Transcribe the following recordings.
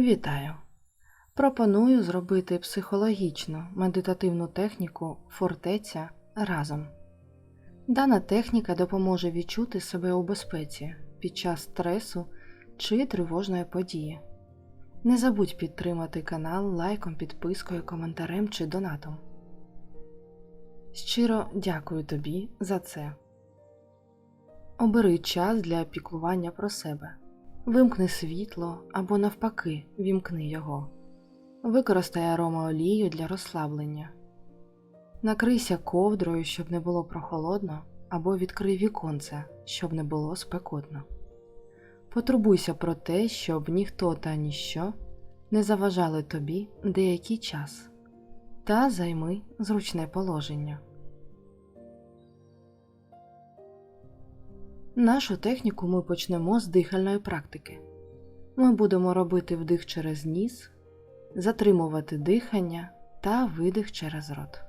Вітаю! Пропоную зробити психологічну медитативну техніку фортеця разом. Дана техніка допоможе відчути себе у безпеці під час стресу чи тривожної події. Не забудь підтримати канал лайком, підпискою, коментарем чи донатом. Щиро дякую тобі за це. Обери час для піклування про себе. Вимкни світло або, навпаки, вімкни його. Використай аромаолію для розслаблення. Накрийся ковдрою, щоб не було прохолодно, або відкрий віконце, щоб не було спекотно. Потурбуйся про те, щоб ніхто та ніщо не заважали тобі деякий час, та займи зручне положення. Нашу техніку ми почнемо з дихальної практики. Ми будемо робити вдих через ніс, затримувати дихання та видих через рот.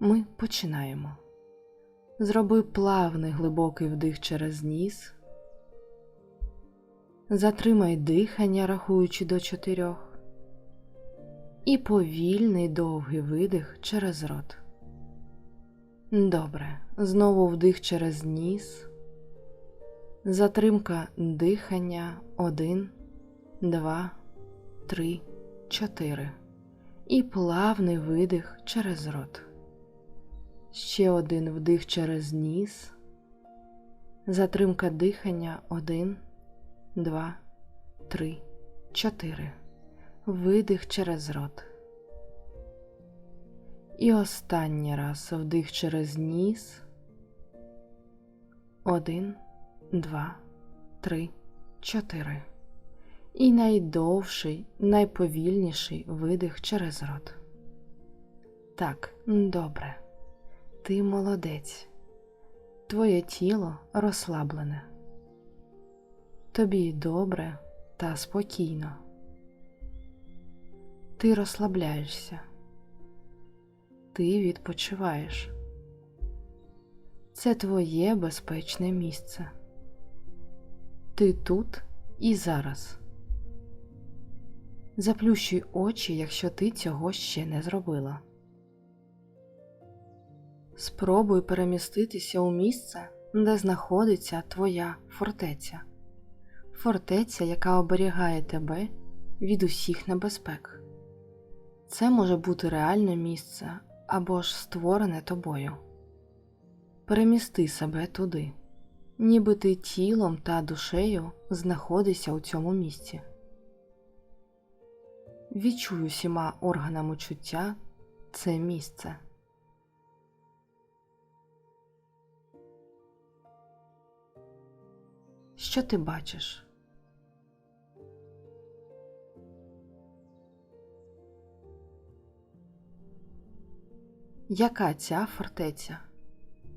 Ми починаємо. Зроби плавний глибокий вдих через ніс. Затримай дихання, рахуючи до чотирьох. І повільний довгий видих через рот. Добре. Знову вдих через ніс. Затримка дихання. Один, два, три, чотири. І плавний видих через рот. Ще один вдих через ніс. Затримка дихання. Один, два, три, чотири. Видих через рот. І останній раз вдих через ніс. Один, два, три, чотири. І найдовший, найповільніший видих через рот. Так, добре. Ти молодець. Твоє тіло розслаблене. Тобі добре та спокійно. Ти розслабляєшся ти відпочиваєш. Це твоє безпечне місце. Ти тут і зараз. Заплющуй очі, якщо ти цього ще не зробила. Спробуй переміститися у місце, де знаходиться твоя фортеця, фортеця, яка оберігає тебе від усіх небезпек. Це може бути реальне місце або ж створене тобою. Перемісти себе туди, ніби ти тілом та душею знаходишся у цьому місці. Відчуй усіма органами чуття це місце. Що ти бачиш? Яка ця фортеця?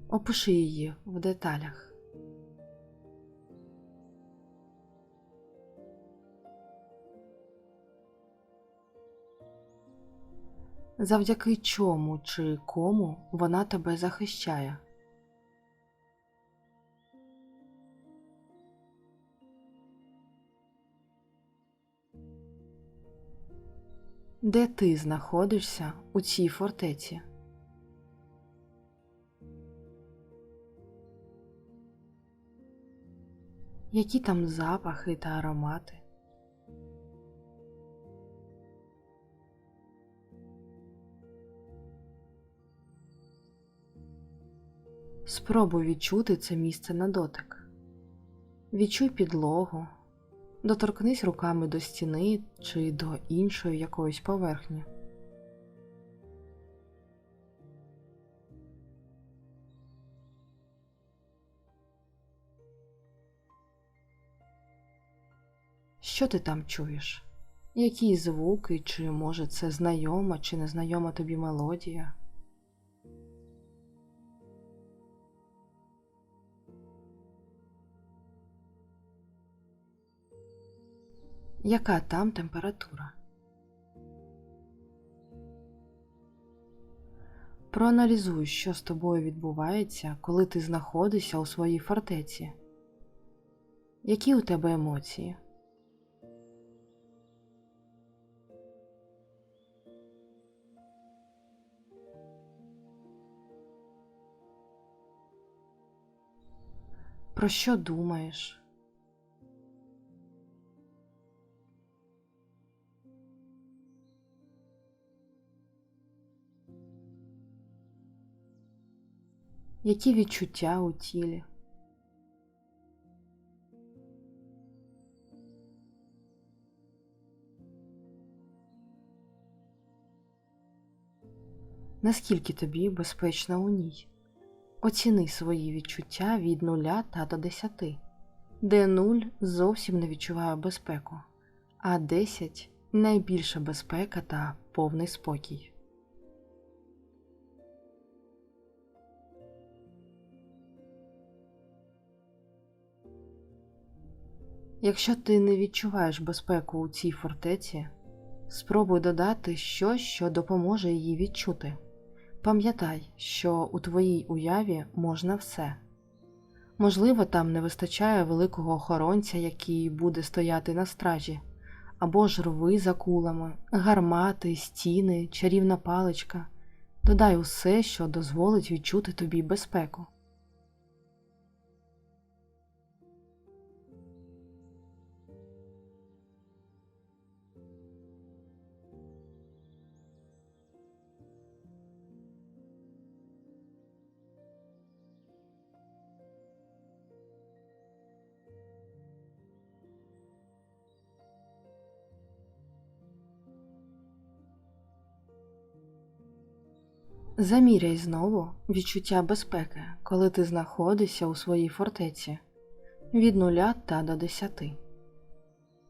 Опиши її в деталях. Завдяки чому чи кому вона тебе захищає? Де ти знаходишся у цій фортеці? Які там запахи та аромати. Спробуй відчути це місце на дотик. Відчуй підлогу, доторкнись руками до стіни чи до іншої якоїсь поверхні. Що ти там чуєш? Які звуки, чи може це знайома чи незнайома тобі мелодія? Яка там температура? Проаналізуй, що з тобою відбувається, коли ти знаходишся у своїй фортеці. Які у тебе емоції? Про що думаєш? Які відчуття у тілі? Наскільки тобі безпечно у ній? Оціни свої відчуття від нуля та до десяти, де нуль зовсім не відчуває безпеку, а десять найбільша безпека та повний спокій. Якщо ти не відчуваєш безпеку у цій фортеці, спробуй додати щось, що допоможе її відчути. Пам'ятай, що у твоїй уяві можна все. Можливо, там не вистачає великого охоронця, який буде стояти на стражі, або ж рви за кулами, гармати, стіни, чарівна паличка. Додай усе, що дозволить відчути тобі безпеку. Заміряй знову відчуття безпеки, коли ти знаходишся у своїй фортеці від нуля та до десяти.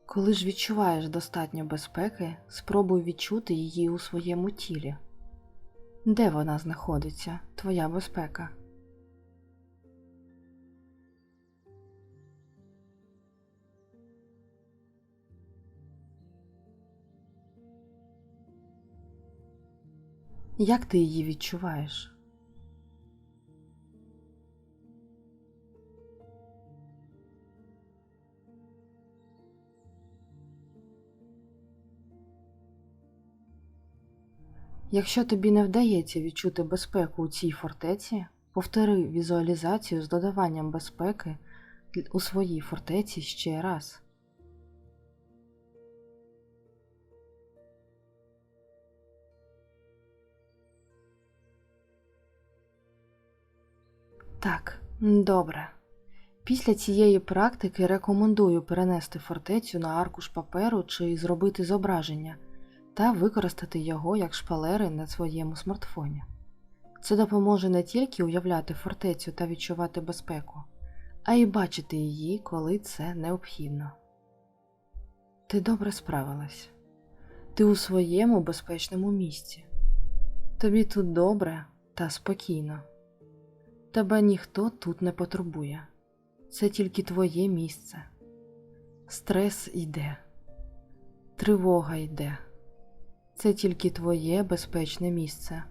Коли ж відчуваєш достатньо безпеки, спробуй відчути її у своєму тілі. Де вона знаходиться, твоя безпека? Як ти її відчуваєш? Якщо тобі не вдається відчути безпеку у цій фортеці, повтори візуалізацію з додаванням безпеки у своїй фортеці ще раз. Так, добре. Після цієї практики рекомендую перенести фортецю на аркуш паперу чи зробити зображення та використати його як шпалери на своєму смартфоні. Це допоможе не тільки уявляти фортецю та відчувати безпеку, а й бачити її, коли це необхідно. Ти добре справилась. Ти у своєму безпечному місці. Тобі тут добре та спокійно. Тебе ніхто тут не потурбує. Це тільки твоє місце. Стрес йде, тривога йде. Це тільки твоє безпечне місце.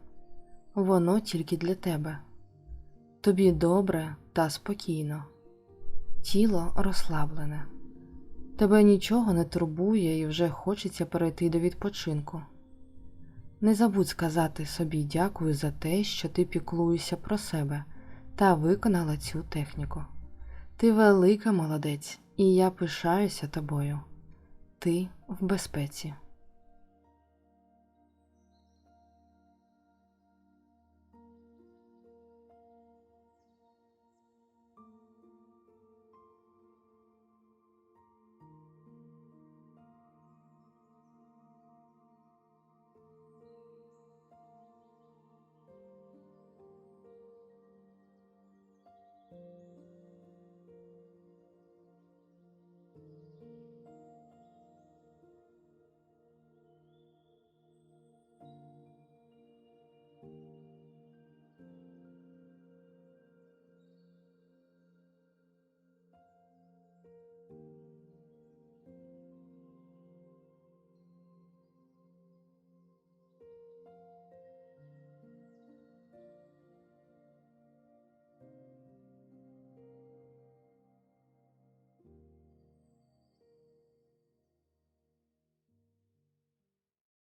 Воно тільки для тебе. Тобі добре та спокійно. Тіло розслаблене. Тебе нічого не турбує і вже хочеться перейти до відпочинку. Не забудь сказати собі дякую за те, що ти піклуєшся про себе та виконала цю техніку. Ти велика молодець, і я пишаюся тобою. Ти в безпеці.